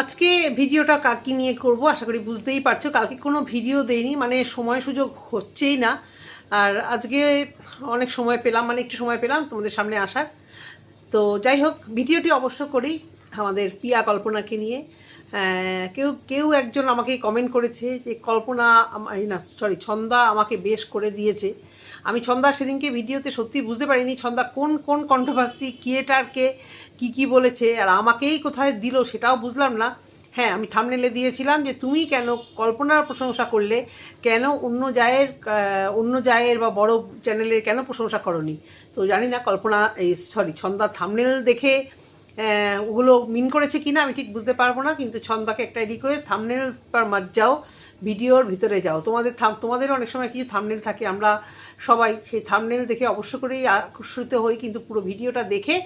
আজকে ভিডিওটা কাকি নিয়ে করব, আশা করি বুঝতেই পারছ। কালকে কোনো ভিডিও দেয়নি মানে সময় সুযোগ হচ্ছেই না। আর আজকে অনেক সময় পেলাম মানে একটু সময় পেলাম তোমাদের সামনে আসার। তো যাই হোক, ভিডিওটি অবশ্য করি আমাদের পিয়া কল্পনাকে নিয়ে। কেউ কেউ একজন আমাকে কমেন্ট করেছে যে, কল্পনা না সরি ছন্দা আমাকে বেশ করে দিয়েছে। আমি ছন্দা সেদিনকে ভিডিওতে সত্যি বুঝতে পারিনি, ছন্দা কোন কোন কন্ট্রোভার্সি ক্রিয়েটারকে কি কি বলেছে, আর আমাকেই কোথায় দিল সেটাও বুঝলাম না। হ্যাঁ আমি থামনেলে দিয়েছিলাম যে তুমি কেন কল্পনার প্রশংসা করলে, কেন অন্য জায়ের অন্য জায়ের বা বড় চ্যানেলের কেন প্রশংসা করনি? তো জানি না, কল্পনা এই সরি ছন্দা থামনেল দেখে ওগুলো মিন করেছে কিনা আমি ঠিক বুঝতে পারব না, কিন্তু ছন্দাকে একটা রিকোয়েস্ট থামনেল পার মার যাও ভিডিওর ভিতরে যাও। তোমাদের থাম, তোমাদের অনেক সময় কিছু থামনেল থাকে, আমরা সবাই সেই থামনেল দেখে অবশ্য করেই আকর্ষিত হই, কিন্তু পুরো ভিডিওটা দেখে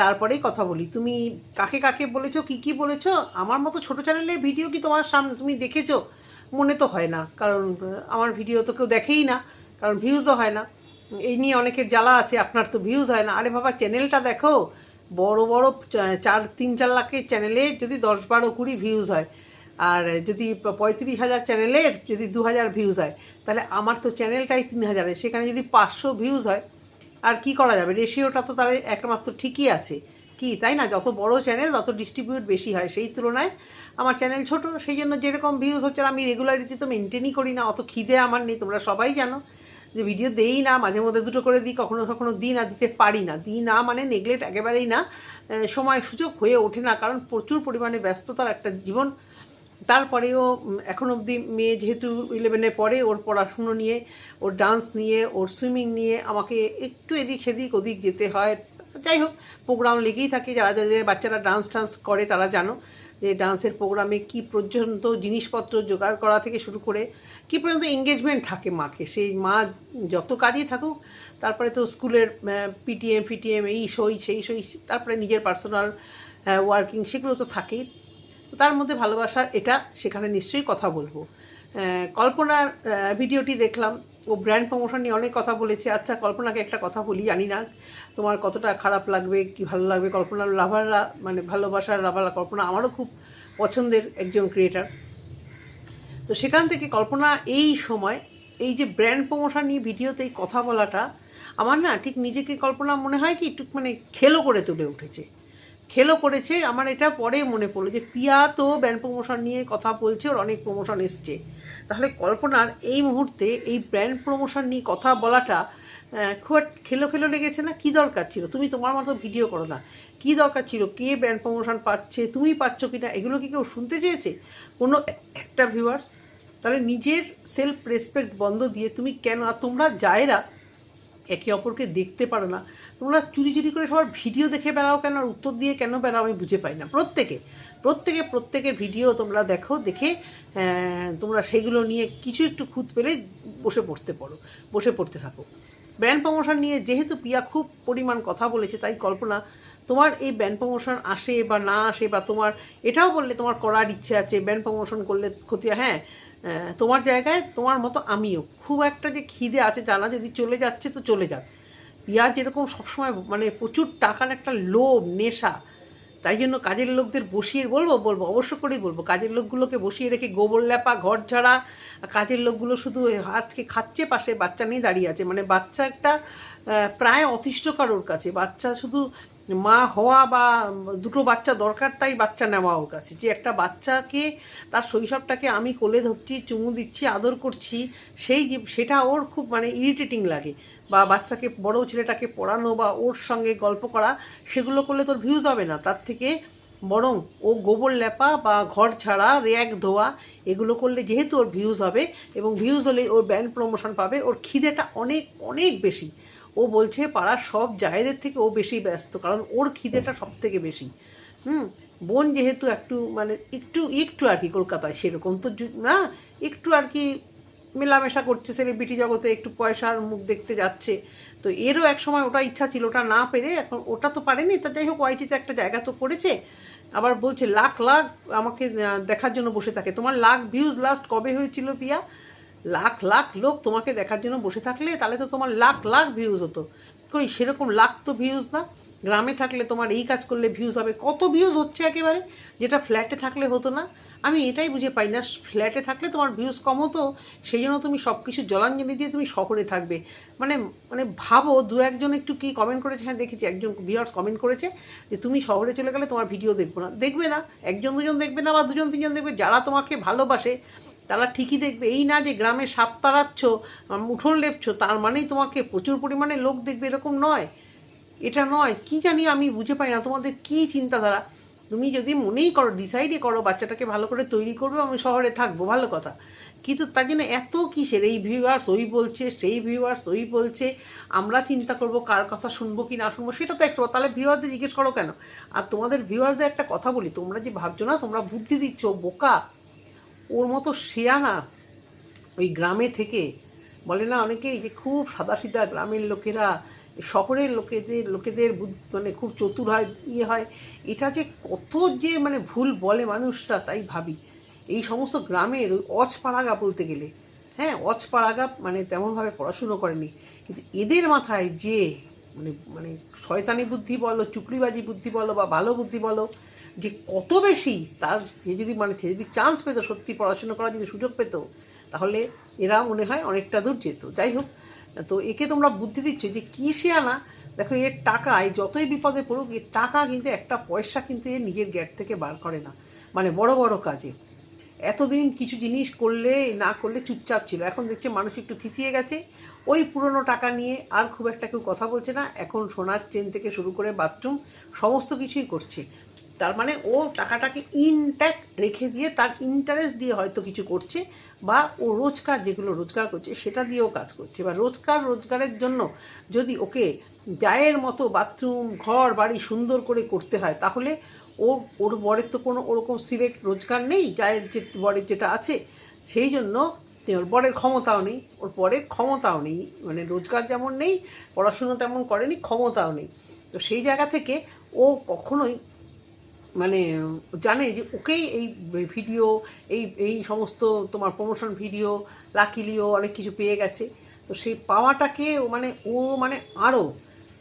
তারপরেই কথা বলি। তুমি কাকে কাকে বলেছ, কি কি বলেছ, আমার মতো ছোট চ্যানেলের ভিডিও কি তোমার সামনে তুমি দেখেছ? মনে তো হয় না, কারণ আমার ভিডিও তো কেউ দেখেই না, কারণ ভিউজও হয় না। এই নিয়ে অনেকের জ্বালা আছে, আপনার তো ভিউজ হয় না। আরে বাবা চ্যানেলটা দেখো, বড় বড় চার, তিন, চার লাখের চ্যানেলে যদি দশ বারো, কুড়ি ভিউজ হয় আর যদি পঁয়ত্রিশ হাজার চ্যানেলের যদি দু হাজার ভিউজ হয়, তাহলে আমার তো চ্যানেলটাই তিন হাজারের সেখানে যদি পাঁচশো ভিউজ হয়, আর কি করা যাবে? রেশিওটা তো তাহলে একমাত্র ঠিকই আছে। কি, তাই না? যত বড় চ্যানেল তত ডিস্ট্রিবিউট বেশি হয়। সেই তুলনায় আমার চ্যানেল ছোট, সেই জন্য যেরকম ভিউজ হচ্ছে আমি রেগুলারিটি তো মেনটেনই করি না, অত খিদে আমার নেই, তোমরা সবাই জানো। যে ভিডিও দেই না, মাঝে মধ্যে দুটো করে দিই, কখনো কখনো দিই না, দিতে পারি না। দিই না মানে নেগলেক্ট একেবারেই না সময় সুযোগ হয়ে ওঠে না, কারণ প্রচুর পরিমাণে ব্যস্ততার একটা জীবন তারপরেও এখন অবধি মেয়ে যেহেতু ইলেভেনে পড়ে, ওর পড়াশুনো নিয়ে, ওর ডান্স নিয়ে, ওর সুইমিং নিয়ে আমাকে একটু এদিক সেদিক, ওদিক যেতে হয়। যাই হোক প্রোগ্রাম লেগেই থাকে। যারা, যাদের বাচ্চারা ডান্স টান্স করে, তারা জানো যে ডান্সের প্রোগ্রামে কি পর্যন্ত জিনিসপত্র জোগাড় করা থেকে শুরু করে, কি পর্যন্ত এঙ্গেজমেন্ট থাকে মাকে। সেই মা যত কাজই থাকুক, তারপরে তো স্কুলের পিটিএম ফিটিএম এই সই, সেই সই, তারপরে নিজের পার্সোনাল ওয়ার্কিং সেগুলো তো থাকেই। তার মধ্যে ভালোবাসার এটা সেখানে নিশ্চয়ই কথা বলব। কল্পনার ভিডিওটি দেখলাম, ও ব্র্যান্ড প্রমোশন নিয়ে অনেক কথা বলেছে। আচ্ছা কল্পনাকে একটা কথা বলি, জানি না তোমার কতটা খারাপ লাগবে, কি ভালো লাগবে। কল্পনার লাভাররা মানে ভালোবাসার লাভার কল্পনা আমারও খুব পছন্দের একজন ক্রিয়েটার তো সেখান থেকে কল্পনা এই সময়, এই যে ব্র্যান্ড প্রমোশন নিয়ে ভিডিওতে এই কথা বলাটা, আমার না ঠিক নিজেকে কল্পনা মনে হয় কি একটু মানে খেলো করে তুলে উঠেছে। খেলো করেছে। আমার এটা পরে মনে পড়ল যে পিয়া তো ব্র্যান্ড প্রমোশন নিয়ে কথা বলছে, ওর অনেক প্রমোশন এসছে। তাহলে কল্পনার এই মুহূর্তে এই ব্র্যান্ড প্রমোশন নিয়ে কথা বলাটা খুব খেলো খেলো লেগেছে না? কি দরকার ছিল? তুমি তোমার মতো ভিডিও করো না। কি দরকার ছিল? কে ব্র্যান্ড প্রমোশন পাচ্ছে? তুমি পাচ্ছ কি না এগুলো কি কেউ শুনতে চেয়েছে? কোনো একটা ভিউয়ার্স তাহলে নিজের সেলফ রেসপেক্ট বন্ধ দিয়ে তুমি কেন? আর তোমরা যায়রা একে অপরকে দেখতে পারো না তোমরা চুরি চুরি করে সবার ভিডিও দেখে বেড়াও কেন? আর উত্তর দিয়ে কেন বেড়াও আমি বুঝে পাই না। প্রত্যেকে প্রত্যেকে, প্রত্যেকের ভিডিও তোমরা দেখো, দেখে তোমরা সেগুলো নিয়ে কিছু একটু খুঁত পেলে বসে পড়তে পারো বসে পড়তে থাকো। ব্র্যান্ড প্রমোশন নিয়ে যেহেতু পিয়া খুব পরিমাণ কথা বলেছে, তাই কল্পনা, তোমার এই ব্যান্ড প্রমোশন আসে বা না আসে বা তোমার, এটাও বললে তোমার করার ইচ্ছে আছে ব্যান্ড প্রমোশন করলে ক্ষতি, হয়। তোমার জায়গায় তোমার মতো আমিও। খুব একটা যে খিদে আছে জানা যদি চলে যাচ্ছে তো চলে যাক। পিয়া যেরকম সবসময় মানে প্রচুর টাকার একটা লোভ, নেশা, তাই জন্য কাজের লোকদের বসিয়ে বলব বলব, অবশ্য করেই বলব, কাজের লোকগুলোকে বসিয়ে রেখে গোবর ল্যাপা, ঘর ঝাড়া কাজের লোকগুলো শুধু আজকে খাচ্ছে পাশে, বাচ্চা নিয়ে দাঁড়িয়ে আছে মানে বাচ্চা একটা প্রায় অতিষ্ঠকর ওর কাছে, বাচ্চা শুধু মা হওয়া বা দুটো বাচ্চা দরকার তাই বাচ্চা নেওয়া ওর কাছে, যে একটা বাচ্চাকে তার শৈশবটাকে আমি কোলে ধরছি, চুমু দিচ্ছি, আদর করছি, সেই সেটা ওর খুব মানে ইরিটেটিং লাগে। বা বাচ্চাকে, বড় ছেলেটাকে পড়ানো বা ওর সঙ্গে গল্প করা, সেগুলো করলে তোর ভিউজ হবে না। তার থেকে বরং ও গোবর লেপা বা ঘর ছাড়া র্যাক ধোয়া, এগুলো করলে যেহেতু ওর ভিউজ হবে এবং ভিউজ হলে ওর ব্যান্ড প্রমোশন পাবে, ওর খিদেটা অনেক অনেক বেশি। ও বলছে, পাড়ার সব জায়গাদের থেকে ও বেশি ব্যস্ত, কারণ ওর খিদেটা সব থেকে বেশি। হুম? বোন যেহেতু একটু মানে একটু একটু আর কি কলকাতায় সেরকম তো না, একটু আর কি মেলামেশা করছে সেলিব্রিটি জগতে একটু পয়সার মুখ দেখতে যাচ্ছে। তো এরও এক সময় ওটা ইচ্ছা ছিল, ওটা না পেরে এখন ওটা তো পারেনি। তা যাই হোক ওয়াইটিতে একটা জায়গা তো করেছে। আবার বলছে, লাখ লাখ আমাকে দেখার জন্য বসে থাকে। তোমার লাখ ভিউজ লাস্ট কবে হয়েছিল পিয়া? লাখ লাখ লোক তোমাকে দেখার জন্য বসে থাকলে, তাহলে তো তোমার লাখ লাখ ভিউজ হতো। কই, সেরকম লাখ তো ভিউজ না। গ্রামে থাকলে তোমার এই কাজ করলে ভিউজ হবে। কত ভিউজ হচ্ছে একেবারে? যেটা ফ্ল্যাটে থাকলে হতো না। আমি এটাই বুঝে পাই না, ফ্ল্যাটে থাকলে তোমার ভিউজ কম হতো সেই জন্য তুমি সব কিছু জলাঞ্জলি দিয়ে তুমি শহরে থাকবে। মানে মানে ভাবো, দু একজন একটু কি কমেন্ট করেছে? হ্যাঁ দেখেছি, একজন ভিউয়ার্স কমেন্ট করেছে যে তুমি শহরে চলে গেলে তোমার ভিডিও দেখব না। দেখবে না, একজন দুজন দেখবে না বা দুজন তিনজন দেখবে, যারা তোমাকে ভালোবাসে, তারা ঠিকই দেখবে। এই না যে গ্রামে সাপ তাড়াচ্ছ উঠোন লেপছো, তার মানেই তোমাকে প্রচুর পরিমাণে লোক দেখবে এরকম নয়। এটা নয়, কি জানি আমি বুঝে পাই না, তোমাদের কি চিন্তাধারা? তুমি যদি মনেই করো ডিসাইডই করো বাচ্চাটাকে ভালো করে তৈরি করবে, আমি শহরে থাকব, ভালো কথা। কিন্তু তার জন্য এত কিসের? এই ভিউয়ার্স ওই বলছে, সেই ভিউয়ার্স ওই বলছে, আমরা চিন্তা করব কার কথা শুনব, কি না শুনব, সেটা তো একটু তাহলে ভিউয়ারদের জিজ্ঞেস করো কেন? আর তোমাদের ভিউয়ারদের একটা কথা বলি, তোমরা যে ভাবছ না, তোমরা বুদ্ধি দিচ্ছ, বোকা। ওর মতো শেয়ানা ওই গ্রামে থেকে, বলে না অনেকেই যে খুব সাদাসিধা গ্রামের লোকেরা শহরের লোকেদের লোকেদের মানে খুব চতুর হয় ইয়ে হয়। এটা যে কত যে মানে ভুল বলে মানুষরা, তাই ভাবি। এই সমস্ত গ্রামের ওই অজপাড়াগা বলতে গেলে হ্যাঁ অজপাড়াগা মানে তেমনভাবে পড়াশুনো করেনি। কিন্তু এদের মাথায় যে মানে মানে শয়তানি বুদ্ধি বলো চুকরিবাজি বুদ্ধি বলো বা ভালো বুদ্ধি বলো, যে কত বেশি তার সে যদি মানে সে যদি চান্স পেতো সত্যি পড়াশুনো করার, যদি সুযোগ পেতো, তাহলে এরা মনে হয় অনেকটা দূর যেত। যাই হোক তো একে তোমরা বুদ্ধি দিচ্ছ যে কী আনা? দেখো, এর টাকায় যতই বিপদে পড়ুক, এর টাকা কিন্তু একটা পয়সা কিন্তু এ নিজের গ্যাট থেকে বার করে না। মানে বড় বড় কাজে। এতদিন কিছু জিনিস করলে, না করলে চুপচাপ ছিল। এখন দেখছে মানুষ একটু থিতিয়ে গেছে। ওই পুরনো টাকা নিয়ে আর খুব একটা কেউ কথা বলছে না। এখন সোনার চেন থেকে শুরু করে বাথরুম, সমস্ত কিছুই করছে। তার মানে ও টাকাটাকে ইনট্যাক্ট রেখে দিয়ে তার ইন্টারেস্ট দিয়ে হয়তো কিছু করছে বা ও রোজগার যেগুলো রোজগার করছে সেটা দিয়েও কাজ করছে। বা রোজগার রোজগারের জন্য যদি ওকে জায়ের মতো বাথরুম ঘর, বাড়ি সুন্দর করে করতে হয়, তাহলে ও, ওর বরের তো কোনো ওরকম সিলেক্ট রোজগার নেই, জায়ের যে, বরের যেটা আছে, সেই জন্য ওর বরের ক্ষমতাও নেই, ওর বরের ক্ষমতাও নেই মানে রোজগার যেমন নেই, পড়াশুনো তেমন করেনি, ক্ষমতাও নেই। তো সেই জায়গা থেকে ও কখনোই মানে জানে যে ওকেই এই ভিডিও, এই এই সমস্ত তোমার প্রমোশন ভিডিও লাকিলিও অনেক কিছু পেয়ে গেছে। তো সেই পাওয়াটাকে মানে ও মানে আরও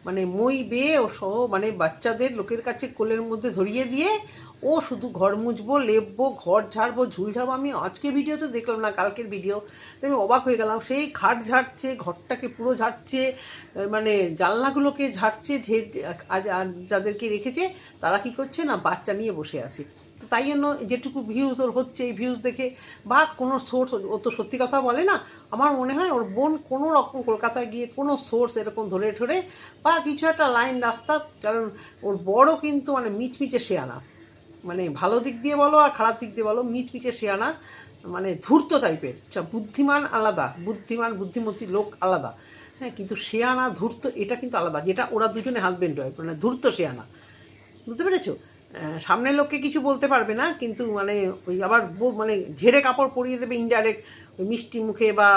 মানে মই বেয়ে ও সহ মানে বাচ্চাদের লোকের কাছে কোলের মধ্যে ধরিয়ে দিয়ে, ও শুধু ঘর মুছবো, লেপবো, ঘর ঝাড়বো, ঝুল ঝাড়বো, আমি আজকে ভিডিও তো দেখলাম না, কালকের ভিডিও। তো আমি অবাক হয়ে গেলাম, সেই খাট ঝাড়ছে, ঘরটাকে পুরো ঝাড়ছে মানে জানলাগুলোকে ঝাড়ছে, যে যাদেরকে রেখেছে, তারা কি করছে না, বাচ্চা নিয়ে বসে আছে। তাই জন্য যেটুকু ভিউজ ওর হচ্ছে, এই ভিউজ দেখে, বা কোনো সোর্স ও তো সত্যি কথা বলে না, আমার মনে হয় ওর বোন কোনো রকম কলকাতায় গিয়ে কোনো সোর্স এরকম ধরে ঠরে, বা কিছু একটা লাইন রাস্তা, কারণ ওর বড় কিন্তু মানে মিচমিচে শেয়ানা। মানে ভালো দিক দিয়ে বলো আর খারাপ দিক দিয়ে বলো, মিচমিচে শেয়ানা মানে ধূর্ত টাইপের বুদ্ধিমান আলাদা, বুদ্ধিমান, বুদ্ধিমতী লোক আলাদা। হ্যাঁ কিন্তু শেয়ানা, ধূর্ত, এটা কিন্তু আলাদা, যেটা ওরা দুজনে হাজবেন্ড ওয়াইফ মানে ধূর্ত শেয়ানা। বুঝতে পেরেছ? সামনের লোককে কিছু বলতে পারবে না, কিন্তু মানে ওই আবার মানে ঝেড়ে কাপড় পরিয়ে দেবে ইনডাইরেক্ট ওই মিষ্টি মুখে বা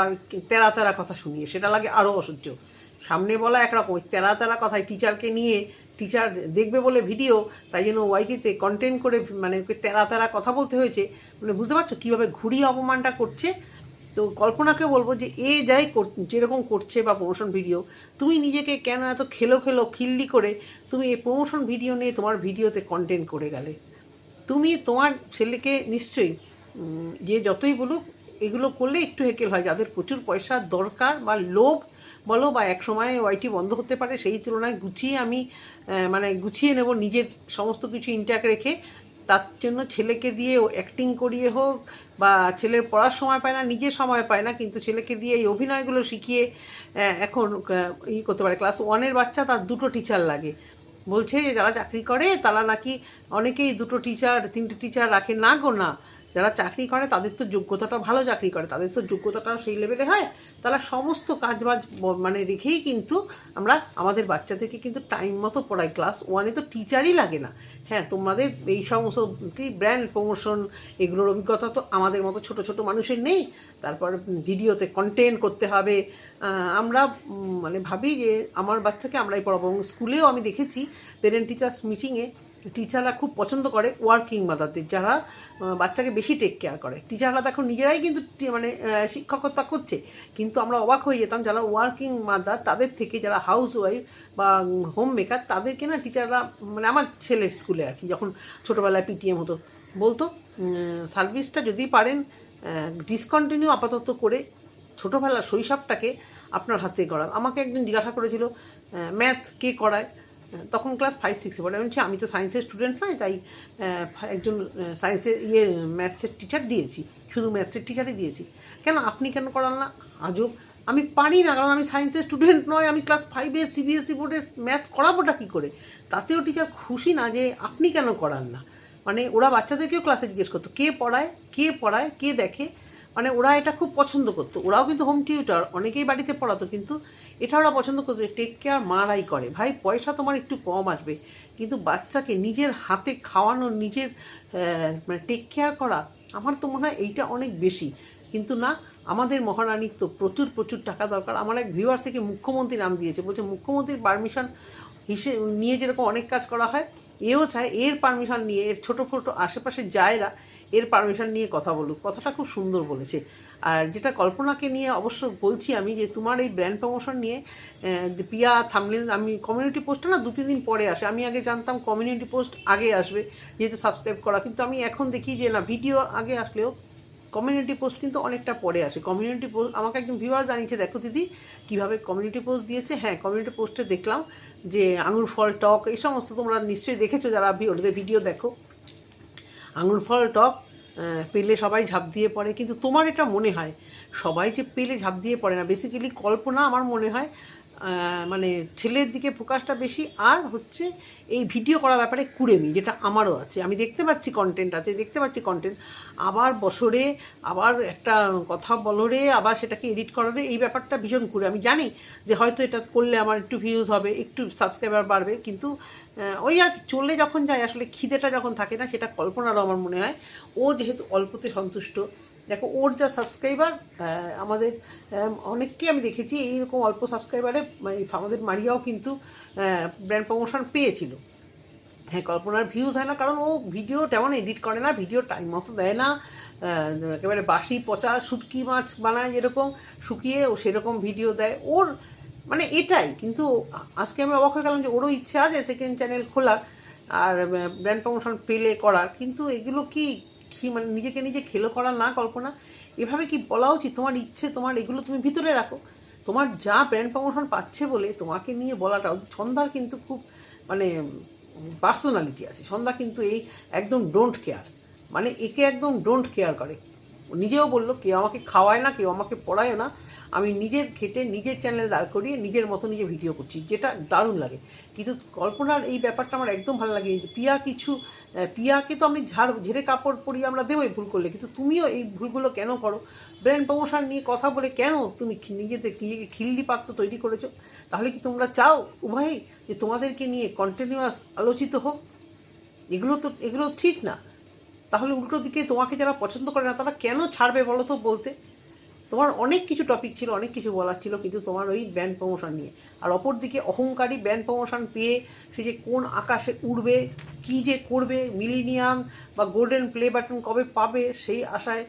তেরা তেরা কথা শুনিয়ে। সেটা লাগে আরও অসহ্য। সামনে বলা একরকম, ওই তেরা তেরা কথায় টিচারকে নিয়ে টিচার দেখবে বলে ভিডিও তাই জন্য ওয়াইটিতে কন্টেন্ট করে মানে তেরা তেরা কথা বলতে হয়েছে। মানে বুঝতে পারছ কীভাবে ঘুরিয়ে অপমানটা করছে? তো কল্পনাকে বলব যে এ যাই যেরকম করছে বা প্রমোশন ভিডিও তুমি নিজেকে কেন এত খেলো খেলো খিল্লি করে তুমি এই প্রমোশন ভিডিও নিয়ে তোমার ভিডিওতে কন্টেন্ট করে গেলে? তুমি তোমার ছেলেকে নিশ্চয়ই যে যতই বলুক, এগুলো করলে একটু হেকেল হয়। যাদের প্রচুর পয়সার দরকার বা লোভ, বলো বা এক সময় ওয়াইটি বন্ধ হতে পারে, সেই তুলনায় গুছিয়ে আমি মানে গুছিয়ে নেব নিজের সমস্ত কিছু ইনট্যাক রেখে। তার জন্য ছেলেকে দিয়ে অ্যাক্টিং করিয়ে হোক বা ছেলের পড়ার সময় পায় না, নিজে সময় পায় না, কিন্তু ছেলেকে দিয়ে এই অভিনয়গুলো শিখিয়ে এখন ই করতে পারে। ক্লাস ওয়ানের বাচ্চা তার দুটো টিচার লাগে। বলছে যে যারা চাকরি করে, তারা নাকি অনেকেই দুটো টিচার তিনটে টিচার রাখে। না গো, না। যারা চাকরি করে তাদের তো যোগ্যতাটা ভালো চাকরি করে, তাদের তো যোগ্যতাটাও সেই লেভেলে হয়। তারা সমস্ত কাজ বাজ মানে রেখেই কিন্তু আমরা, আমাদের বাচ্চাদেরকে কিন্তু টাইম মতো পড়াই। ক্লাস ওয়ানে তো টিচারই লাগে না। হ্যাঁ তোমাদের এই সমস্ত কি ব্র্যান্ড প্রমোশন এগুলোর অভিজ্ঞতা তো আমাদের মতো ছোট ছোট মানুষের নেই। তারপর ভিডিওতে কন্টেন্ট করতে হবে। আমরা মানে ভাবি যে, আমার বাচ্চাকে আমরাই পড়াবো এবং স্কুলেও আমি দেখেছি পেরেন্ট টিচার্স মিটিংয়ে টিচাররা খুব পছন্দ করে ওয়ার্কিং মাদারদের যারা বাচ্চাকে বেশি টেক কেয়ার করে। টিচাররা দেখো নিজেরাই কিন্তু মানে শিক্ষকতা করছে। কিন্তু আমরা অবাক হয়ে যেতাম যারা ওয়ার্কিং মাদার তাদের থেকে যারা হাউস ওয়াইফ বা হোম মেকার তাদেরকে না টিচাররা মানে আমার ছেলের স্কুলে আর কি, যখন ছোটোবেলায় পিটিএম হতো। বলতো সার্ভিসটা যদি পারেন ডিসকন্টিনিউ আপাতত করে ছোটোবেলা শৈশবটাকে আপনার হাতে করান আমাকে একদিন জিজ্ঞাসা করেছিল ম্যাথ কে করায়? তখন ক্লাস ফাইভ সিক্সে পড়ে। বলছি, আমি তো সায়েন্সের স্টুডেন্ট নয় তাই একজন সায়েন্সের ইয়ে ম্যাথসের টিচার দিয়েছি। শুধু ম্যাথসের টিচারই দিয়েছি। কেন আপনি কেন করান না? আজও আমি পারি না কারণ আমি সায়েন্সের স্টুডেন্ট নয়। আমি ক্লাস ফাইভে সিবিএসসি বোর্ডে ম্যাথস করাবোটা কী করে? তাতেও টিচার খুশি না যে আপনি কেন করান না। মানে ওরা বাচ্চাদেরকেও ক্লাসে জিজ্ঞেস করতো কে পড়ায়? কে পড়ায়? কে দেখে? মানে ওরা এটা খুব পছন্দ করতো। ওরাও কিন্তু হোম টিউটার অনেকেই বাড়িতে পড়াতো কিন্তু এটা ওরা পছন্দ করতো টেক কেয়ার মারাই করে। ভাই, পয়সা তোমার একটু কম আসবে। কিন্তু বাচ্চাকে নিজের হাতে খাওয়ানো, নিজের মানে টেক কেয়ার করা, আমার তো মনে হয় এইটা অনেক বেশি। কিন্তু না, আমাদের মহারানীর তো প্রচুর প্রচুর টাকা দরকার। আমার এক ভিউয়ার থেকে মুখ্যমন্ত্রী নাম দিয়েছে। বলছে, মুখ্যমন্ত্রীর পারমিশন হিসেবে নিয়ে যেরকম অনেক কাজ করা হয়, এও চায়, এর পারমিশন নিয়ে, এর ছোটো ছোটো আশেপাশে যায়রা এর পারমিশন নিয়ে কথা বলুক। কথাটা খুব সুন্দর বলেছে। আর যেটা কল্পনাকে নিয়ে অবশ্য বলছি আমি যে তোমার এই ব্র্যান্ড প্রমোশন নিয়ে পিয়া থামলেন আমি কমিউনিটি পোস্টটা না দু, তিন দিন পরে আসে। আমি আগে জানতাম কমিউনিটি পোস্ট আগে আসবে, যেহেতু সাবস্ক্রাইব করা। কিন্তু আমি এখন দেখি যে না ভিডিও আগে আসলেও কমিউনিটি পোস্ট কিন্তু অনেকটা পরে আসে। কমিউনিটি পোস্ট আমাকে একজন ভিউয়ার জানিয়েছে, দেখো দিদি, কীভাবে কমিউনিটি পোস্ট দিয়েছে? হ্যাঁ কমিউনিটি পোস্টে দেখলাম যে আঙুর ফল টক, এই সমস্ত তোমরা নিশ্চয়ই দেখেছ যারা ভিডিও দেখো। আঙুর ফল টক পেলে সবাই ঝাঁপ দিয়ে পড়ে, কিন্তু তোমার এটা মনে হয়? সবাই যে পেলে ঝাঁপ দিয়ে পড়ে না বেসিক্যালি কল্পনা আমার মনে হয় মানে ছেলের দিকে ফোকাসটা বেশি, আর হচ্ছে এই ভিডিও করার ব্যাপারে কুড়েমি, যেটা আমারও আছে। আমি দেখতে পাচ্ছি কন্টেন্ট আছে, দেখতে পাচ্ছি কন্টেন্ট আবার বছরে আবার একটা কথা বলরে আবার সেটাকে এডিট করারে এই ব্যাপারটা ভীষণ কুড়ে। আমি জানি যে হয়তো এটা করলে আমার একটু ভিউজ হবে, একটু সাবস্ক্রাইবার বাড়বে, কিন্তু ওই আর চলে যখন যায় আসলে খিদেটা যখন থাকে না সেটা কল্পনারও আমার মনে হয় ও যেহেতু অল্পতে সন্তুষ্ট দেখো ওর যা সাবস্ক্রাইবার আমাদের আহ, অনেককে আমি দেখেছি এইরকম অল্প সাবস্ক্রাইবারে আমাদের মারিয়াও কিন্তু ব্র্যান্ড প্রমোশন পেয়েছিল। হ্যাঁ কল্পনার ভিউজ হয় না কারণ ও ভিডিও তেমন এডিট করে না ভিডিও টাইম মতো দেয় না একেবারে বাসি পচা শুটকি মাছ বানায় যেরকম শুকিয়ে ও সেরকম ভিডিও দেয়। ওর মানে এটাই, কিন্তু আজকে আমি অবাক হয়ে গেলাম যে ওরও ইচ্ছা আছে সেকেন্ড চ্যানেল খোলার আর ব্র্যান্ড প্রমোশন পেলে করার, কিন্তু এগুলো কি কি মানে নিজেকে নিজে খেলো করার না কল্পনা? এভাবে কি বলা উচিত? তোমার ইচ্ছে, তোমার এগুলো তুমি ভিতরে রাখো। তোমার যা ব্র্যান্ড প্রমোশন পাচ্ছে বলে তোমাকে নিয়ে বলাটা, সন্ধ্যার কিন্তু খুব মানে পার্সোনালিটি আছে। সন্ধ্যা কিন্তু এই একদম ডোন্ট কেয়ার মানে একে একদম ডোন্ট কেয়ার করে। নিজেও বলল, কেউ আমাকে খাওয়ায় না, কেউ আমাকে পড়ায় না আমি নিজের খেটে নিজের চ্যানেল দাঁড় করিয়ে নিজের মতো নিজে ভিডিও করছি, যেটা দারুণ লাগে। কিন্তু কল্পনার এই ব্যাপারটা আমার একদম ভালো লাগে পিয়া কিছু পিয়াকে তো আমি ঝাড়, ঝেড়ে কাপড় পরিয়ে আমরা দেবোই ভুল করলে, কিন্তু তুমিও এই ভুলগুলো কেন করো? ব্র্যান্ড প্রমোশন নিয়ে কথা বলে কেন তুমি নিজেদের নিজেকে খিল্লি পাত্র তৈরি করেছ? তাহলে কি তোমরা চাও উভয়ই যে তোমাদেরকে নিয়ে কন্টিনিউয়াস আলোচিত হোক? এগুলো তো, এগুলো ঠিক না। তাহলে উল্টো দিকে তোমাকে যারা পছন্দ করে না, তারা কেন ছাড়বে বলো তো বলতে? তোমার অনেক কিছু টপিক ছিল, অনেক কিছু বলার ছিল, কিন্তু তোমার ওই ব্যান্ড প্রমোশন নিয়ে। আর অপরদিকে অহংকারী ব্যান্ড প্রমোশন পেয়ে সে যে কোন আকাশে উড়বে, কী যে করবে মিলিনিয়াম বা গোল্ডেন প্লে বাটন কবে পাবে, সেই আশায়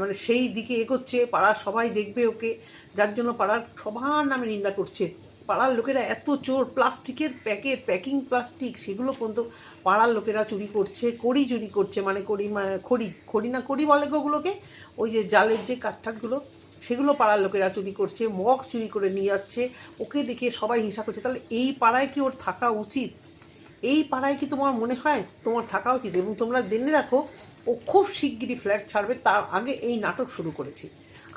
মানে সেই দিকে এগোচ্ছে, পাড়ার সবাই দেখবে ওকে, যার জন্য পাড়ার সবার নামে নিন্দা করছে। পাড়ার লোকেরা এত চোর, প্লাস্টিকের প্যাকেট প্যাকিং প্লাস্টিক, সেগুলো পর্যন্ত পাড়ার লোকেরা চুরি করছে, কড়ি চুরি করছে মানে কড়ি মানে খড়ি খড়ি না কড়ি বলে ওগুলোকে? ওই যে জালের যে কাঠঠাটগুলো, সেগুলো পাড়ার লোকেরা চুরি করছে, মগ চুরি করে নিয়ে যাচ্ছে, ওকে দেখে সবাই হিংসা করছে। তাহলে এই পাড়ায় কি ওর থাকা উচিত? এই পাড়ায় কি তোমার মনে হয়? তোমার থাকা উচিত এবং তোমরা জেনে রাখো, ও খুব শিগগিরই ফ্ল্যাট ছাড়বে, তার আগে এই নাটক শুরু করেছে।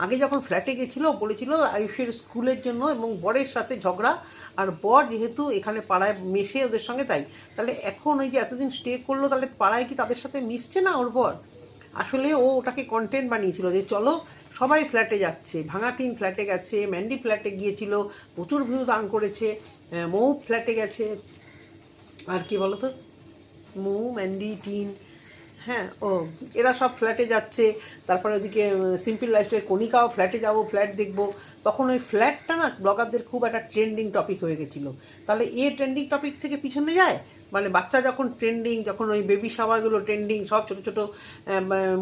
আগে যখন ফ্ল্যাটে গেছিল বলেছিল আয়ুষের স্কুলের জন্য এবং বরের সাথে ঝগড়া। আর বর যেহেতু এখানে পাড়ায় মেশে ওদের সঙ্গে তাই। তাহলে এখন ওই যে এতদিন স্টে করল, তাহলে পাড়ায় কি তাদের সাথে মিশছে না ওর বর? আসলে ও ওটাকে কন্টেন্ট বানিয়েছিল যে চলো সবাই ফ্ল্যাটে যাচ্ছে। ভাঙা টিম ফ্ল্যাটে গেছে ম্যান্ডি ফ্ল্যাটে গিয়েছিল, প্রচুর ভিউজ আর্ন করেছে মৌ ফ্ল্যাটে গেছে। আর কি বলো তো মু ম্যান্ডি টিন হ্যাঁ ও, এরা সব ফ্ল্যাটে যাচ্ছে, তারপরে ওদিকে সিম্পল লাইফস্টাইল কণিকাও ফ্ল্যাটে যাব ফ্ল্যাট দেখব। তখন ওই ফ্ল্যাটটা না ব্লগারদের খুব একটা ট্রেন্ডিং টপিক হয়ে গেছিল। তাহলে এ ট্রেন্ডিং টপিক থেকে পিছনে যায়? মানে বাচ্চা যখন ট্রেন্ডিং যখন ওই বেবি শাওয়ারগুলো ট্রেন্ডিং সব ছোটো ছোটো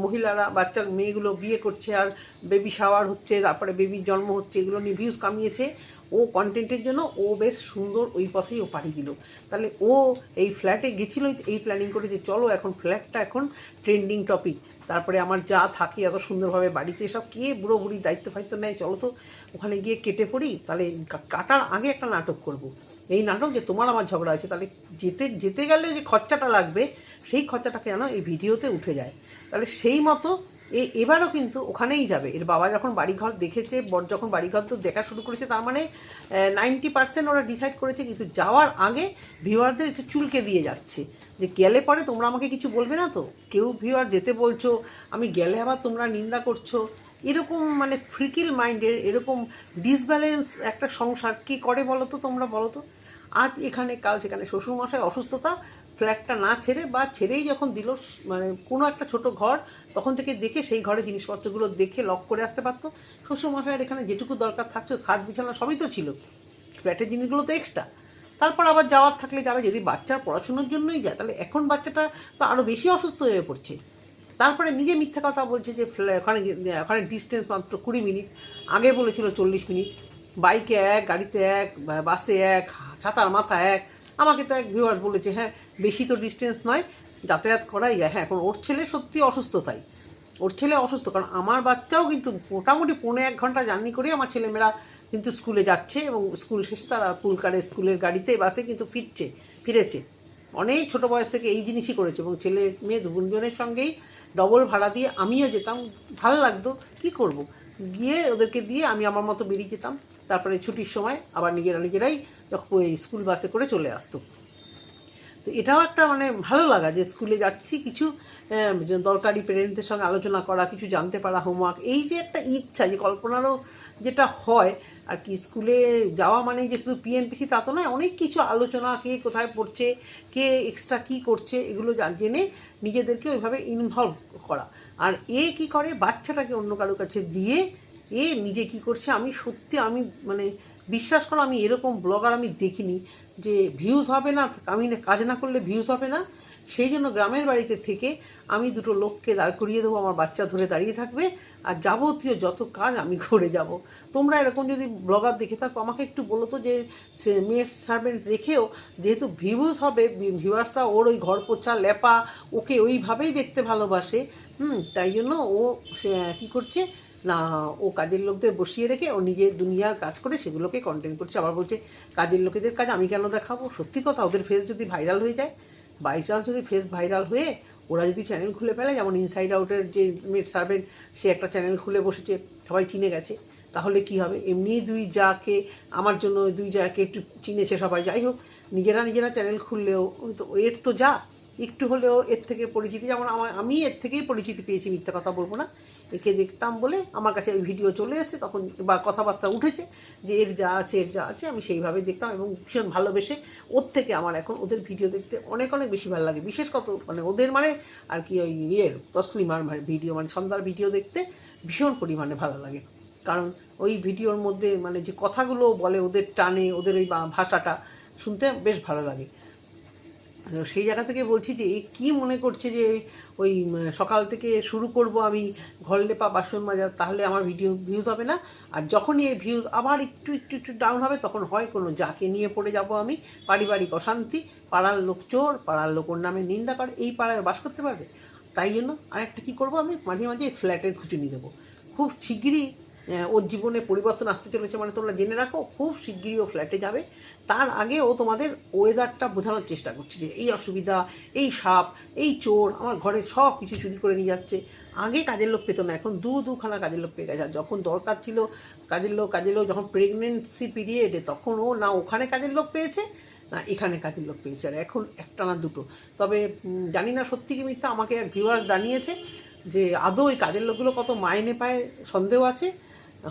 মহিলারা, বাচ্চা, মেয়েগুলো বিয়ে করছে আর বেবি শাওয়ার হচ্ছে, তারপরে বেবির জন্ম হচ্ছে, এগুলো নিয়ে ভিউজ কামিয়েছে, ও কন্টেন্টের জন্য ও বেশ সুন্দর ওই পথেই ও পাড়ি দিল তাহলে ও এই ফ্ল্যাটে গেছিলোই এই প্ল্যানিং করে যে চলো এখন ফ্ল্যাটটা এখন ট্রেন্ডিং টপিক তারপরে আমার যা থাকে, এত সুন্দরভাবে বাড়িতে সব কে বুড়ো বুড়ি দায়িত্ব ফায়িত্ব নেয়, চলো তো ওখানে গিয়ে কেটে পড়ি, তাহলে কাটার আগে একটা নাটক করব। এই নাটক যে তোমার আমার ঝগড়া আছে তাহলে যেতে যেতে গেলে যে খরচাটা লাগবে, সেই খরচাটাকে যেন এই ভিডিওতে উঠে যায়। তাহলে সেই মতো এ, এবারও কিন্তু ওখানেই যাবে। এর বাবা যখন বাড়িঘর দেখেছে, বর যখন বাড়িঘর তো দেখা শুরু করেছে, তার মানে নাইনটি পার্সেন্ট ওরা ডিসাইড করেছে, কিন্তু যাওয়ার আগে ভিউয়ারদের একটু চুলকে দিয়ে যাচ্ছে। যে গেলে পরে তোমরা আমাকে কিছু বলবে না তো? কেউ ভিউয়ার যেতে বলছো, আমি গেলে আবার তোমরা নিন্দা করছ। এরকম মানে ফ্রিকিল মাইন্ডের, এরকম ডিসব্যালেন্স একটা সংসার, কী করে বলো তো তোমরা বলো তো আজ এখানে, কাল সেখানে শ্বশুরমশাই অসুস্থতা, ফ্ল্যাটটা না ছেড়ে বা ছেড়েই যখন দিল মানে কোনো একটা ছোট ঘর, তখন থেকে দেখে সেই ঘরে জিনিসপত্রগুলো দেখে লক করে আসতে পারতো। শ্বশুরমশাইয়ের এখানে যেটুকু দরকার থাকতো খাট বিছানা সবই তো ছিল। ফ্ল্যাটের জিনিসগুলো তো এক্সট্রা তারপর আবার যাওয়ার থাকলে যাবে, যদি বাচ্চার পড়াশুনোর জন্যই যায়, তাহলে এখন বাচ্চাটা তো আরও বেশি অসুস্থ হয়ে পড়ছে। তারপরে নিজে মিথ্যা কথা বলছে যে ওখানে ওখানে ডিস্টেন্স মাত্র কুড়ি মিনিট আগে বলেছিল চল্লিশ মিনিট বাইকে এক, গাড়িতে এক বাসে এক ছাতার মাথা এক আমাকে তো এক ভিউয়ার্স বলেছে হ্যাঁ বেশি তো ডিস্টেন্স নয়, যাতায়াত করাই যায়। হ্যাঁ এখন ওর ছেলে সত্যি অসুস্থ তাই ওর ছেলে অসুস্থ, কারণ আমার বাচ্চাও কিন্তু মোটামুটি পৌনে এক ঘণ্টা জার্নি করে আমার ছেলেমেয়েরা কিন্তু স্কুলে যাচ্ছে এবং স্কুল শেষে তারা পুলকারে স্কুলের গাড়িতে, বাসে কিন্তু ফিরছে, ফিরেছে। অনেক ছোট বয়স থেকে এই জিনিসই করেছে এবং ছেলে মেয়ে দুজনের সঙ্গেই ডবল ভাড়া দিয়ে আমিও যেতাম, ভালো লাগতো, কি করব? গিয়ে ওদেরকে দিয়ে আমি আমার মতো বেরিয়ে যেতাম। তারপরে ছুটির সময় আবার নিজেরা নিজেরাই ওই স্কুল বাসে করে চলে আসতো। তো এটাও একটা মানে ভালো লাগা যে স্কুলে যাচ্ছি, কিছু দরকারি পেরেন্টদের সঙ্গে আলোচনা করা, কিছু জানতে পারা হোমওয়ার্ক এই যে একটা ইচ্ছা যে কল্পনারও যেটা হয়, আর কি স্কুলে যাওয়া মানে যে শুধু পিএনপিসি তা তো নয়, অনেক কিছু আলোচনা, কে কোথায় পড়ছে, কে এক্সট্রা কি করছে, এগুলো জেনে নিজেদেরকে ওইভাবে ইনভলভ করা। আর এ কি করে? বাচ্চাটাকে অন্য কারোর কাছে দিয়ে এ নিজে কি করছে? আমি সত্যি আমি মানে বিশ্বাস করো, আমি এরকম ব্লগার আমি দেখিনি যে ভিউজ হবে না, আমি কাজ না করলে ভিউজ হবে না। সেই জন্য গ্রামের বাড়িতে থেকে আমি দুটো লোককে দাঁড় করিয়ে দেবো, আমার বাচ্চা ধরে দাঁড়িয়ে থাকবে আর যাবতীয় যত কাজ আমি করে যাব। তোমরা এরকম যদি ব্লগার দেখে থাকো, আমাকে একটু বলো তো যে মেয়ে সার্ভেন্ট রেখেও যেহেতু ভিউজ হবে ভিউয়ার্সরা ওর ওই ঘর পোছা, লেপা, ওকে ওইভাবেই দেখতে ভালোবাসে। হুম, তাই জন্য ও সে কী করছে না, ও কাজের লোকদের বসিয়ে রেখে ও নিজের দুনিয়ার কাজ করে সেগুলোকে কন্টেন্ট করছে। আবার বলছে, কাজের লোকেদের কাজ আমি কেন দেখাবো? সত্যি কথা, ওদের ফেস যদি ভাইরাল হয়ে যায় বাই চান্স যদি ফেস ভাইরাল হয়ে ওরা যদি চ্যানেল খুলে ফেলে, যেমন ইনসাইড আউটের যে মেড সার্ভেন্ট সে একটা চ্যানেল খুলে বসেছে, সবাই চিনে গেছে, তাহলে কি হবে? এমনি দুই যাকে, আমার জন্য দুই যাকে একটু চিনেছে সবাই, যাই হোক, নিজেরা নিজেরা চ্যানেল খুললেও তো এর তো যা, একটু হলেও এর থেকে পরিচিতি, যেমন আমার, আমি এর থেকেই পরিচিতি পেয়েছি, মিথ্যা কথা বলব না। একে দেখতাম বলে আমার কাছে ওই ভিডিও চলে এসেছে, তখন বা কথাবার্তা উঠেছে যে এর যা আছে, এর যা আছে, আমি সেইভাবে দেখতাম এবং ভীষণ ভালোবেসে ওর থেকে আমার এখন ওদের ভিডিও দেখতে অনেক অনেক বেশি ভালো লাগে। বিশেষ কত মানে ওদের মানে আর কি ওই ইয়ের, তসলিমার মানে ভিডিও মানে সন্ধ্যার ভিডিও দেখতে ভীষণ পরিমাণে ভালো লাগে। কারণ ওই ভিডিওর মধ্যে মানে যে কথাগুলো বলে ওদের টানে, ওদের ওই ভাষাটা শুনতে বেশ ভালো লাগে। তো সেই জায়গা থেকে বলছি যে, এ কী মনে করছে যে, ওই সকাল থেকে শুরু করব আমি ঘর লেপা, বাসন মাজা, তাহলে আমার ভিডিও ভিউজ হবে না? আর যখনই এই ভিউজ আবার একটু একটু একটু ডাউন হবে, তখন হয় কোনো যাকে নিয়ে পড়ে যাব আমি? পারিবারিক অশান্তি, পাড়ার লোক চোর, পাড়ার লোক ওর নামে নিন্দা করে, এই পাড়ায় বাস করতে পারবে? তাই জন্য আরেকটা কী করব আমি? মাঝে মাঝে ফ্ল্যাটের খুঁজুনি দেবো। খুব শিগগিরই ওর জীবনে পরিবর্তন আসতে চলেছে মানে তোমরা জেনে রাখো, খুব শিগগিরই ও ফ্ল্যাটে যাবে। তার আগে ও তোমাদের ওয়েদারটা বোঝানোর চেষ্টা করছে যে এই অসুবিধা, এই সাপ, এই চোর, আমার ঘরে সব কিছু চুরি করে নিয়ে যাচ্ছে। আগে কাজের লোক পেতো না, এখন দু, দুখানা কাজের লোক পেয়ে গেছে। আর যখন দরকার ছিল কাজের লোক কাজের লোক যখন প্রেগনেন্সি পিরিয়ডে তখন ও না ওখানে কাজের লোক পেয়েছে, না এখানে কাজের লোক পেয়েছে। আর এখন একটা না দুটো। তবে জানি না সত্যি কি মিথ্যা, আমাকে এক ভিউয়ার্স জানিয়েছে যে আদৌ ওই কাজের লোকগুলো কত মাইনে পায়, সন্দেহ আছে।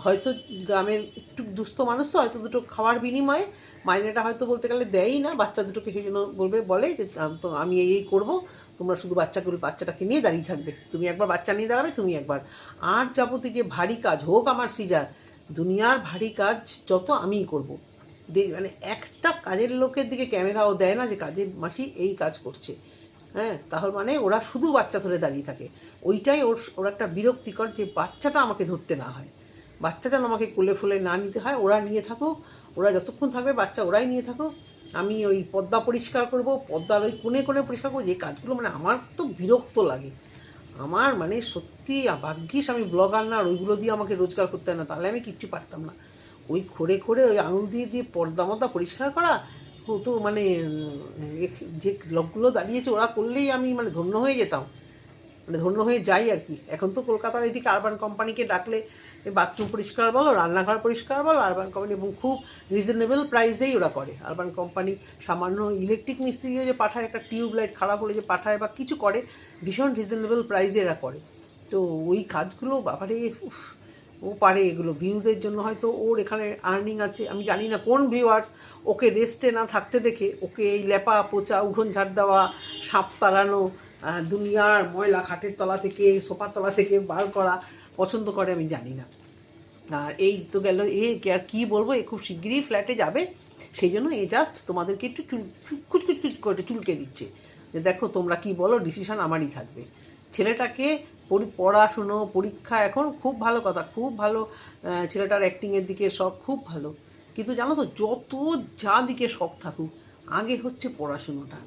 হয়তো গ্রামের একটু দুস্থ মানুষ তো, হয়তো দুটো খাওয়ার বিনিময়ে মাইনেটা হয়তো বলতে গেলে দেয়ই না, বাচ্চা দুটোকে সেই জন্য বলবে, বলে যে তো আমি এই এই করব, তোমরা শুধু বাচ্চা বাচ্চাগুলো বাচ্চাটাকে নিয়ে দাঁড়িয়ে থাকবে। তুমি একবার বাচ্চা নিয়ে দাঁড়াবে, তুমি একবার। আর যাবতীয় যে ভারী কাজ, হোক আমার সিজার, দুনিয়ার ভারী কাজ যত আমিই করব। মানে একটা কাজের লোকের দিকে ক্যামেরাও দেয় না যে, কাজের মাসি এই কাজ করছে। হ্যাঁ তাহলে মানে ওরা শুধু বাচ্চা ধরে দাঁড়িয়ে থাকে। ওইটাই ওর ওর একটা বিরক্তিকর যে, বাচ্চাটা আমাকে ধরতে না হয়। বাচ্চা যেন আমাকে কোলে ফুলে না নিতে হয়, ওরা নিয়ে থাকুক ওরা যতক্ষণ থাকবে, বাচ্চা ওরাই নিয়ে থাকুক। আমি ওই পদ্মা পরিষ্কার করব, পদ্মার ওই কোণে কোণে পরিষ্কার করব, যে কাজগুলো মানে আমার তো বিরক্ত লাগে। আমার মানে সত্যি ভাগ্যিস আমি ব্লগার না, আর ওইগুলো দিয়ে আমাকে রোজগার করতে হয় না, তাহলে আমি কিচ্ছু পারতাম না। ওই খড়ে খড়ে ওই আঙুল দিয়ে দিয়ে পর্দা মর্দা পরিষ্কার করা তো মানে যে লোকগুলো দাঁড়িয়েছে, ওরা করলেই আমি মানে ধন্য হয়ে যেতাম। মানে ধন্য হয়ে যাই আর কি। এখন তো কলকাতার এদিকে আরবান কোম্পানিকে ডাকলে বাথরুম পরিষ্কার বলো, রান্নাঘর পরিষ্কার বলো আরবান কোম্পানি এবং খুব রিজনেবল প্রাইসেই ওরা করে। আরবান কোম্পানি সামান্য ইলেকট্রিক মিস্ত্রিও যে পাঠায়, একটা টিউব লাইট খারাপ হলে যে পাঠায় বা কিছু করে, ভীষণ রিজনেবল প্রাইসে এরা করে। তো ওই কাজগুলো বাবারে ও পারে এগুলো। ভিউজের জন্য হয়তো ওর এখানে আর্নিং আছে। আমি জানি না কোন ভিউয়ার ওকে রেস্টে না থাকতে দেখে ওকে এই লেপা, পোচা, উঠোন ঝাড় দেওয়া, সাপ তাড়ানো দুনিয়ার ময়লা খাটের তলা থেকে, সোফার তলা থেকে বার করা পছন্দ করে আমি জানি না। আর এই তো গেল, এ আর কী বলব, এ খুব শিগগিরই ফ্ল্যাটে যাবে। সেই জন্য এ জাস্ট তোমাদেরকে একটু চুল চু- কুচকুচ করে চুলকে দিচ্ছে। যে দেখো তোমরা কি বলো ডিসিশন আমারই থাকবে। ছেলেটাকে পড়াশুনো, পরীক্ষা এখন খুব ভালো কথা, খুব ভালো ছেলেটার অ্যাক্টিংয়ের দিকে শখ, খুব ভালো। কিন্তু জানো তো, যত যা দিকে শখ থাকুক, আগে হচ্ছে পড়াশুনোটা।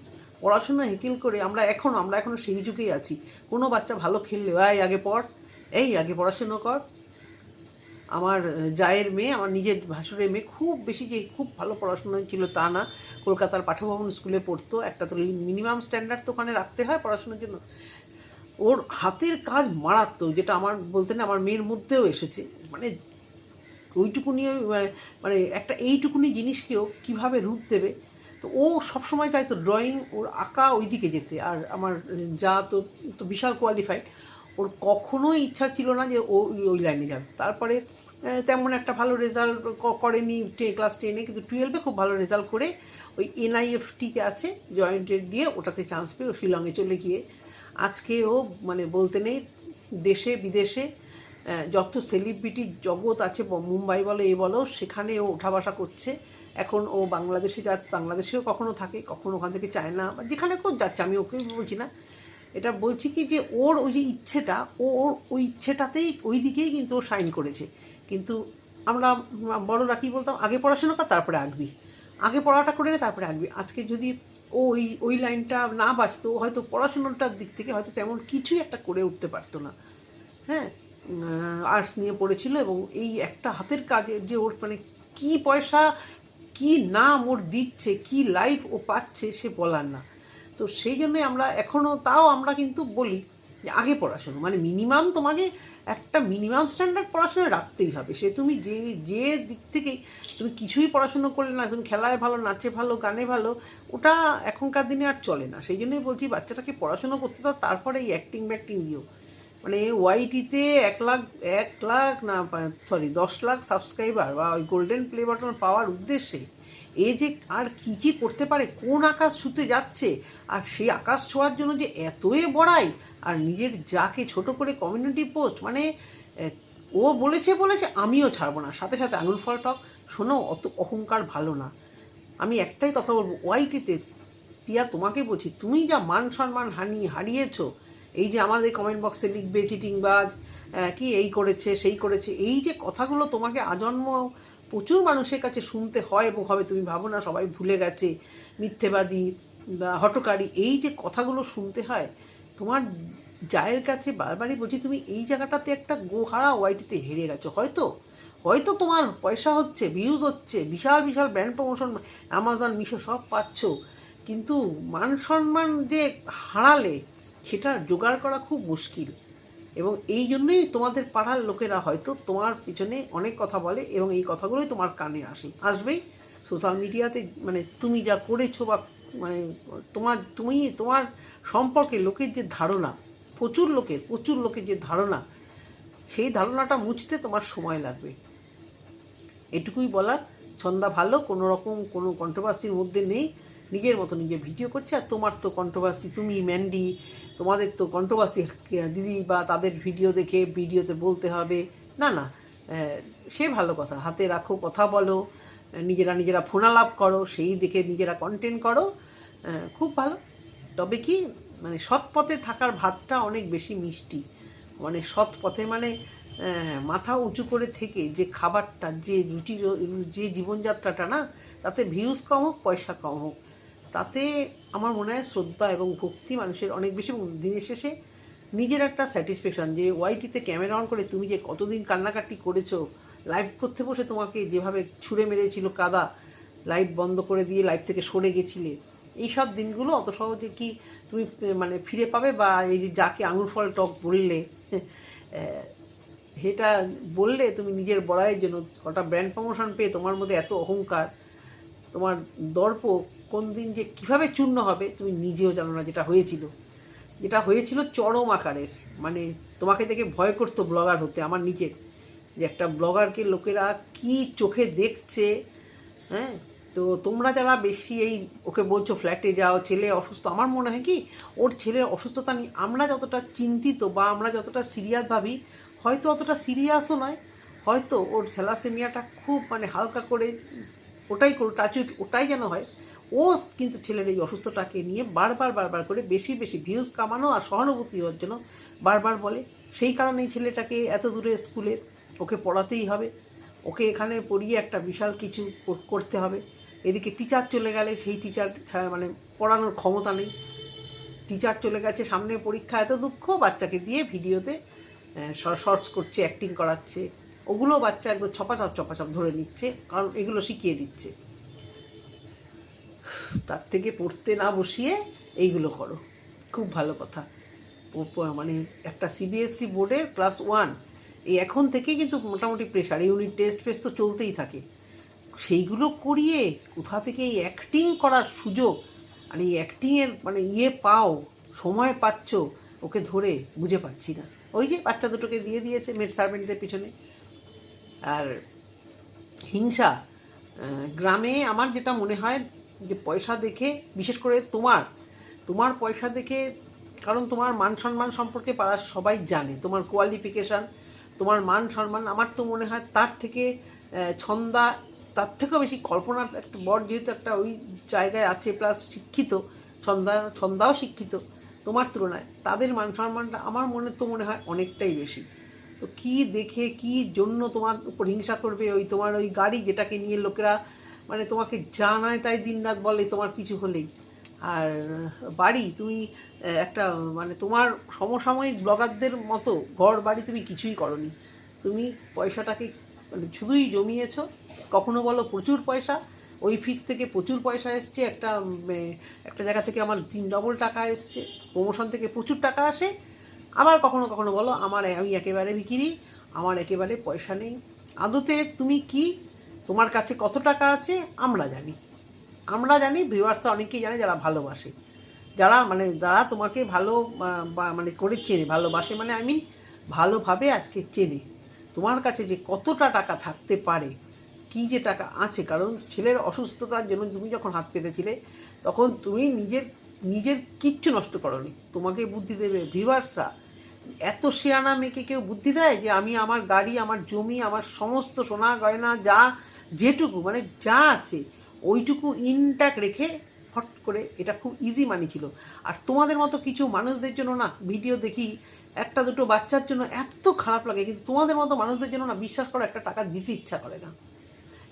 পড়াশুনো হেকিল করে আমরা এখন, আমরা এখনও সেই যুগেই আছি। কোনো বাচ্চা ভালো খেললে, এই, আগে পড়। এই, আগে পড়াশুনো কর। আমার জায়ের মেয়ে, আমার নিজের ভাসুরের মেয়ে খুব বেশি যে খুব ভালো পড়াশোনা ছিল তা না। কলকাতার পাঠভবন স্কুলে পড়তো। একটা তো মিনিমাম স্ট্যান্ডার্ড তো ওখানে রাখতে হয় পড়াশোনার জন্য। ওর হাতের কাজ মারাত্মক, যেটা আমার বলতে না, আমার মেয়ের মধ্যেও এসেছে। মানে ওইটুকুনি, মানে- মানে একটা এইটুকুনি জিনিসকেও কীভাবে রূপ দেবে? তো ও সবসময় চাইতো ড্রয়িং ওর আঁকা ওই দিকে যেতে। আর আমার যা তো তো বিশাল কোয়ালিফাইড ওর কখনোই ইচ্ছা ছিল না যে ও ওই- লাইনে যাবে। তারপরে তেমন একটা ভালো রেজাল্ট করেনি ক্লাস টেনে কিন্তু টুয়েলভে খুব ভালো রেজাল্ট করে ওই এনআইএফটিতে আছে জয়েন্টেড দিয়ে ওটাতে চান্স পেয়ে ও শিলংয়ে চলে গিয়ে আজকে ও মানে বলতে নেই, দেশে, বিদেশে যত সেলিব্রিটি জগৎ আছে মুম্বাই বলো, এ বলো, সেখানে ও ওঠা বসা করছে। এখন ও বাংলাদেশে যা বাংলাদেশেও কখনো থাকে, কখনো ওখান থেকে চায়না বা যেখানে কোন যাচ্ছে, আমি ওকে বলছি না। এটা বলছি কি যে ওর ওই যে ইচ্ছেটা, ও ওর ওই ইচ্ছেটাতেই ওই দিকেই কিন্তু ও সাইন করেছে। কিন্তু আমরা বড়রা কী বলতাম, আগে পড়াশোনা কর, তারপরে আঁকবি। আগে পড়াটা করে তারপরে আঁকবি। আজকে যদি ও ওই ওই লাইনটা না বাঁচতো হয়তো পড়াশোনাটার দিক থেকে হয়তো তেমন কিছুই একটা করে উঠতে পারতো না। হ্যাঁ? আর্টস নিয়ে পড়েছিল এবং এই একটা হাতের কাজে যে ওর মানে কী পয়সা, কি নাম ওর দিচ্ছে, কি লাইফ ও পাচ্ছে, সে বলার না। তো সেই জন্যই আমরা এখনও তাও আমরা কিন্তু বলি যে আগে পড়াশুনো। মানে মিনিমাম তোমাকে একটা মিনিমাম স্ট্যান্ডার্ড পড়াশোনা রাখতেই হবে। সে তুমি যে যে দিক থেকেই তুমি কিছুই পড়াশুনো করলে না, তুমি খেলায় ভালো, নাচে ভালো, গানে ভালো, ওটা এখনকার দিনে আর চলে না। সেই জন্যই বলছি বাচ্চাটাকে পড়াশুনো করতে দাও, তারপরে এই অ্যাক্টিং ব্যাক্টিং দিও মানে ওয়াইটিতে এক লাখ এক লাখ না সরি দশ লাখ সাবস্ক্রাইবার বা ওই গোল্ডেন প্লে বাটন পাওয়ার উদ্দেশ্যে এ যে আর কি কি করতে পারে, কোন আকাশ ছুতে যাচ্ছে, আর সেই আকাশ ছোঁয়ার জন্য যে এতই বড়াই, আর নিজের যাকে ছোট করে কমিউনিটি পোস্ট মানে ও বলেছে বলেছে আমিও ছাড়বো না। সাথে সাথে আঙুল ফল টক, শোনো, অত অহংকার ভালো না। আমি একটাই কথা বলব, ওয়াইটিতে পিয়া তোমাকে বলছি, তুমি যা মান সম্মান হানি, হারিয়েছো, এই যে আমাদের কমেন্ট বক্সে লিখবে চিটিংবাজ কি এই করেছে, সেই করেছে, এই যে কথাগুলো তোমাকে আজন্ম প্রচুর মানুষের কাছে শুনতে হয় এবং হবে তুমি ভাবো না, সবাই ভুলে গেছে, মিথ্যেবাদী হটকারী এই যে কথাগুলো শুনতে হয়, তোমার জায়ের কাছে বারবারই বলছি, তুমি এই জায়গাটাতে একটা গোহারা ওয়াইটিতে হেরে গেছো, হয়তো? হয়তো তোমার পয়সা হচ্ছে ভিউজ হচ্ছে, বিশাল বিশাল ব্র্যান্ড প্রমোশন অ্যামাজন মিশো সব পাচ্ছ, কিন্তু মান সম্মান যে হারালে, সেটা জোগাড় করা খুব মুশকিল। এবং এই জন্যই তোমাদের পাড়ার লোকেরা হয়তো তোমার পিছনে অনেক কথা বলে এবং এই কথাগুলোই তোমার কানে আসে। আসবেই। সোশ্যাল মিডিয়াতে মানে তুমি যা করেছ বা মানে তোমার, তুমি, তোমার সম্পর্কে লোকের যে ধারণা, প্রচুর লোকের প্রচুর লোকের যে ধারণা, সেই ধারণাটা মুছতে তোমার সময় লাগবে। এটুকুই বলার। ছন্দা ভালো, কোনো রকম কোনো কন্ট্রোভার্সির মধ্যে নেই। নিজের মতো নিজে ভিডিও করছে আর তোমার তো কন্ট্রোভার্সি তুমি ম্যান্ডি তোমাদের তো কন্ট্রোভার্সি দিদি বা তাদের ভিডিও দেখে ভিডিওতে বলতে হবে। না না সে ভালো কথা। হাতে রাখো, কথা বলো, নিজেরা নিজেরা ফোনালাপ করো, সেই দেখে নিজেরা কন্টেন্ট করো খুব ভালো। তবে কি মানে সৎ পথে থাকার ভাতটা অনেক বেশি মিষ্টি। মানে সৎ পথে মানে মাথা উঁচু করে থেকে যে খাবারটা, যে রুচি যে জীবনযাত্রাটা না, তাতে ভিউজ কম হোক, পয়সা কম হোক, তাতে আমার মনে হয় শ্রদ্ধা এবং ভক্তি মানুষের অনেক বেশি দিনের শেষে নিজের একটা স্যাটিসফ্যাকশন যে ওয়াইটিতে ক্যামেরা অন করে তুমি যে কতদিন কান্নাকাটি করেছ লাইভ করতে বসে তোমাকে যেভাবে ছুঁড়ে মেরেছিল কাদা লাইভ বন্ধ করে দিয়ে লাইভ থেকে সরে গেছিলে, এইসব দিনগুলো অত সহজে কি তুমি মানে ফিরে পাবে বা এই যে যাকে আঙুর ফল টক বললে সেটা বললে তুমি নিজের বড়াইয়ের জন্য কটা ব্র্যান্ড প্রমোশন পেয়ে তোমার মধ্যে এত অহংকার, তোমার দর্প কোন দিন যে কীভাবে চূর্ণ হবে, তুমি নিজেও জানো না যেটা হয়েছিল। যেটা হয়েছিল চরম আকারের। মানে তোমাকে দেখে ভয় করতো ব্লগার হতে, আমার নিজের যে একটা ব্লগারকে লোকেরা কি চোখে দেখছে হ্যাঁ? তো তোমরা যারা বেশি এই ওকে বলছো ফ্ল্যাটে যাও, ছেলে অসুস্থ, আমার মনে হয় কি, ওর ছেলের অসুস্থতা নিয়ে আমরা যতটা চিন্তিত বা আমরা যতটা সিরিয়াস ভাবি, হয়তো অতটা সিরিয়াসও নয়। হয়তো ওর থ্যালাসেমিয়াটা খুব মানে হালকা করে ওটাই করো টাচুট ওটাই যেন হয়। ও কিন্তু ছেলের এই অসুস্থতাকে নিয়ে বারবার বারবার করে বেশি বেশি ভিউজ কামানো আর সহানুভূতি হওয়ার জন্য বারবার বলে। সেই কারণেই ছেলেটাকে এত দূরে স্কুলে ওকে পড়াতেই হবে। ওকে এখানে পড়িয়ে একটা বিশাল কিছু করতে হবে। এদিকে টিচার চলে গেলে সেই টিচার মানে পড়ানোর ক্ষমতা নেই। টিচার চলে গেছে, সামনে পরীক্ষা, এত দুঃখ। বাচ্চাকে দিয়ে ভিডিওতে শর্টস করছে অ্যাক্টিং করাচ্ছে। ওগুলো বাচ্চা একদম ছপাছপ ছপাছপ ধরে নিচ্ছে। কারণ এগুলো শিখিয়ে দিচ্ছে। তার থেকে পড়তে না বসিয়ে এইগুলো করো। খুব ভালো কথা। মানে একটা সিবিএসসি বোর্ডের ক্লাস ওয়ান এই এখন থেকেই কিন্তু মোটামুটি প্রেশার ইউনিট টেস্ট ফেস্ট তো চলতেই থাকে। সেইগুলো করিয়ে কোথা থেকে এই অ্যাক্টিং করার সুযোগ আর এই অ্যাক্টিংয়ের মানে ইয়ে পাও, সময় পাচ্ছ, ওকে ধরে বুঝে পাচ্ছি না। ওই যে বাচ্চা দুটোকে দিয়ে দিয়েছে মেড সার্ভেন্টদের পিছনে। আর হিংসা গ্রামে আমার যেটা মনে হয় যে পয়সা দেখে, বিশেষ করে তোমার তোমার পয়সা দেখে, কারণ তোমার মান সম্মান সম্পর্কে পাড়ার সবাই জানে, তোমার কোয়ালিফিকেশান তোমার মান সম্মান, আমার তো মনে হয় তার থেকে ছন্দা, তার থেকেও বেশি কল্পনার একটা বর যেহেতু একটা ওই জায়গায় আছে প্লাস শিক্ষিত, ছন্দা, ছন্দাও শিক্ষিত, তোমার তুলনায় তাদের মান সম্মানটা আমার মনে তো মনে হয় অনেকটাই বেশি। তো কি দেখে, কি জন্য তোমার উপর হিংসা করবে ওই তোমার ওই গাড়ি যেটাকে নিয়ে লোকেরা মানে তোমাকে জানায় তাই দিনরাত বলে, তোমার কিছু হলেই। আর, বাড়ি, তুমি একটা মানে তোমার সমসাময়িক ব্লগারদের মতো ঘর, বাড়ি তুমি কিছুই করনি। তুমি পয়সাটাকে মানে শুধুই জমিয়েছ। কখনো বলো প্রচুর পয়সা। ওই ফিক্স থেকে প্রচুর পয়সা এসছে। একটা একটা জায়গা থেকে আমার তিন ডবল টাকা এসছে। প্রমোশন থেকে প্রচুর টাকা আসে। আবার কখনো কখনো বলো, আমার, আমি একেবারে বিকিরি। আমার একেবারে পয়সা নেই। আদতে তুমি কি তোমার কাছে কত টাকা আছে? আমরা জানি। আমরা জানি ভিউয়ার্সরা অনেকেই জানে যারা ভালোবাসে। যারা মানে যারা তোমাকে ভালো মানে করে চেনে, ভালোবাসে মানে আই মিন ভালোভাবে আজকে চেনে। তোমার কাছে যে কতটা টাকা থাকতে পারে, কি যে টাকা আছে, কারণ ছেলের অসুস্থতার জন্য তুমি যখন হাত পেতেছিলে, তখন তুমি নিজের নিজের কিচ্ছু নষ্ট করনি। তোমাকে বুদ্ধি দেবে ভিউয়ার্সরা এত শেয়ানা মেয়েকে কেউ বুদ্ধি দেয় যে, আমি আমার গাড়ি, আমার জমি, আমার সমস্ত সোনা গয়না, যা যেটুকু মানে যা আছে, ওইটুকু ইনট্যাক্ট রেখে ফট করে এটা খুব ইজি মানি ছিল। আর তোমাদের মতো কিছু মানুষদের জন্য না ভিডিও দেখি, একটা দুটো বাচ্চার জন্য এত খারাপ লাগে, কিন্তু তোমাদের মতো মানুষদের জন্য না, বিশ্বাস করো, একটা টাকা দিতে ইচ্ছা করে না।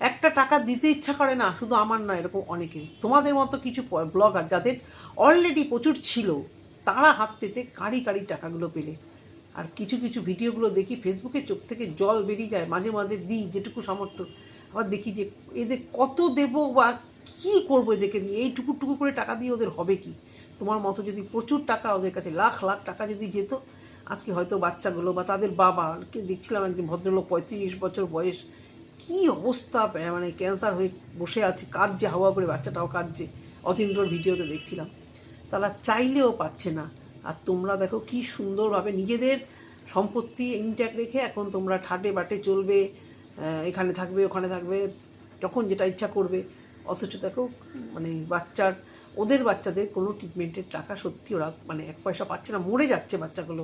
একটা টাকা দিতে ইচ্ছা করে না, শুধু আমার নয় এরকম অনেকের। তোমাদের মতো কিছু ব্লগার যাদের অলরেডি প্রচুর ছিল, তারা হাত পেতে কারি কারি টাকাগুলো পেলে। আর কিছু কিছু ভিডিওগুলো দেখি ফেসবুকে চোখ থেকে জল বেরিয়ে যায়, মাঝে মাঝে দিই, যেটুকু সামর্থ্য। আবার দেখি যে এদের কত দেব বা কী করব এদেরকে নিয়ে? এইটুকু টুকু করে টাকা দিয়ে ওদের হবে কি? তোমার মতো যদি প্রচুর টাকা ওদের কাছে, লাখ লাখ টাকা যদি যেত, আজকে হয়তো বাচ্চাগুলো বা তাদের বাবা, কে দেখছিলাম একজন ভদ্রলোক, পঁয়ত্রিশ বছর বয়স, কি অবস্থা মানে ক্যান্সার হয়ে বসে আছে, কাঁদছে, হাওয়া করে বাচ্চাটাও কাঁদছে, অতীন্দ্রর ভিডিওতে দেখছিলাম। তারা চাইলেও পাচ্ছে না। আর তোমরা দেখো কি সুন্দরভাবে নিজেদের সম্পত্তি ইনট্যাক্ট রেখে এখন তোমরা ঠাটে বাটে চলবে এখানে থাকবে, ওখানে থাকবে, যখন যেটা ইচ্ছা করবে। অথচ দেখো মানে বাচ্চার, ওদের বাচ্চাদের কোনো ট্রিটমেন্টের টাকা সত্যি ওরা মানে এক পয়সা পাচ্ছে না, মরে যাচ্ছে বাচ্চাগুলো।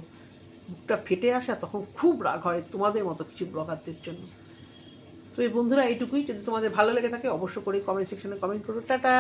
বুকটা ফেটে আসা, তখন খুব রাগ হয় তোমাদের মতো কিছু ব্লগারদের জন্য। তো এই বন্ধুরা, এইটুকুই। যদি তোমাদের ভালো লেগে থাকে অবশ্য করে কমেন্ট সেকশনে কমেন্ট করো। টাটা!